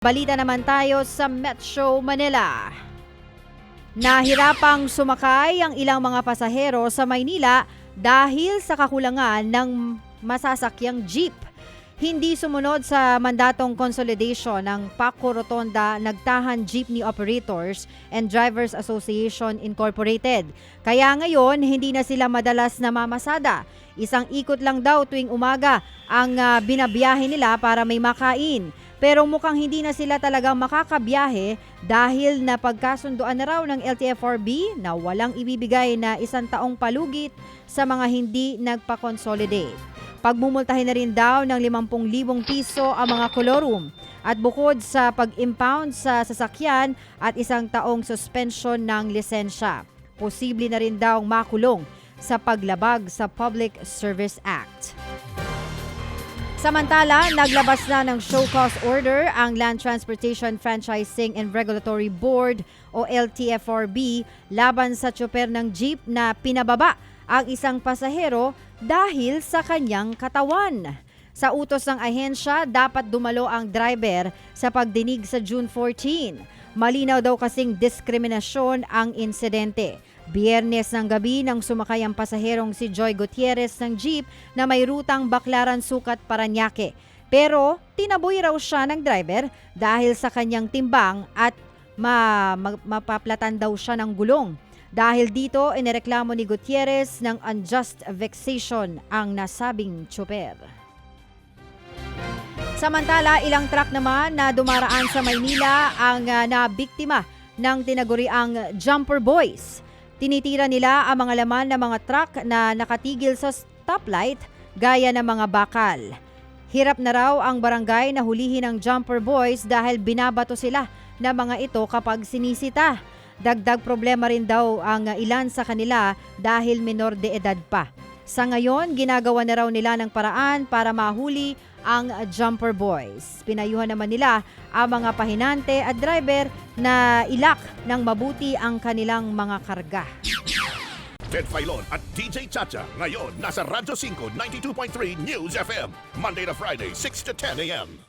Balita naman tayo sa Metro Manila. Nahirapang sumakay ang ilang mga pasahero sa Maynila dahil sa kakulangan ng masasakyang jeep. Hindi sumunod sa mandatong consolidation ng Paco Rotonda Nagtahan Jeepney Operators and Drivers Association Incorporated. Kaya ngayon, hindi na sila madalas namamasada. Isang ikot lang daw tuwing umaga ang ah, binabiyahe nila para may makain. Pero mukhang hindi na sila talagang makakabiyahe dahil napagkasunduan na raw ng LTFRB na walang ibibigay na isang taong palugit sa mga hindi nagpa-consolidate. Pagmumultahin na rin daw ng 50,000 piso ang mga kolorum. At bukod sa pag-impound sa sasakyan at isang taong suspension ng lisensya, posible na rin daw makulong sa paglabag sa Public Service Act. Samantala, naglabas na ng show cause order ang Land Transportation Franchising and Regulatory Board o LTFRB laban sa tsoper ng jeep na pinababa ang isang pasahero dahil sa kanyang katawan. Sa utos ng ahensya, dapat dumalo ang driver sa pagdinig sa June 14. Malinaw daw kasing diskriminasyon ang insidente. Biyernes ng gabi nang sumakay ang pasaherong si Joy Gutierrez ng jeep na may rutang Baklaran Sukat Paranaque. Pero tinaboy raw siya ng driver dahil sa kanyang timbang at ma- ma- mapaplatan daw siya ng gulong. Dahil dito, inireklamo ni Gutierrez ng unjust vexation ang nasabing tsoper. Samantala, ilang truck naman na dumaraan sa Maynila ang uh, nabiktima ng tinaguriang Jumper Boys. Tinitira nila ang mga laman ng mga truck na nakatigil sa stoplight gaya ng mga bakal. Hirap na raw ang barangay na hulihin ng Jumper Boys dahil binabato sila ng mga ito kapag sinisita. Dagdag problema rin daw ang ilan sa kanila dahil minor de edad pa. Sa ngayon, ginagawa na raw nila ng paraan para mahuli ang Jumper Boys. Pinayuhan naman nila ang mga pahinante at driver na ilak ng mabuti ang kanilang mga karga. Ted Filon at DJ Chacha. Ngayon, nasa Radyo 5, 92.3 News FM. Monday to Friday, 6 to 10 a.m.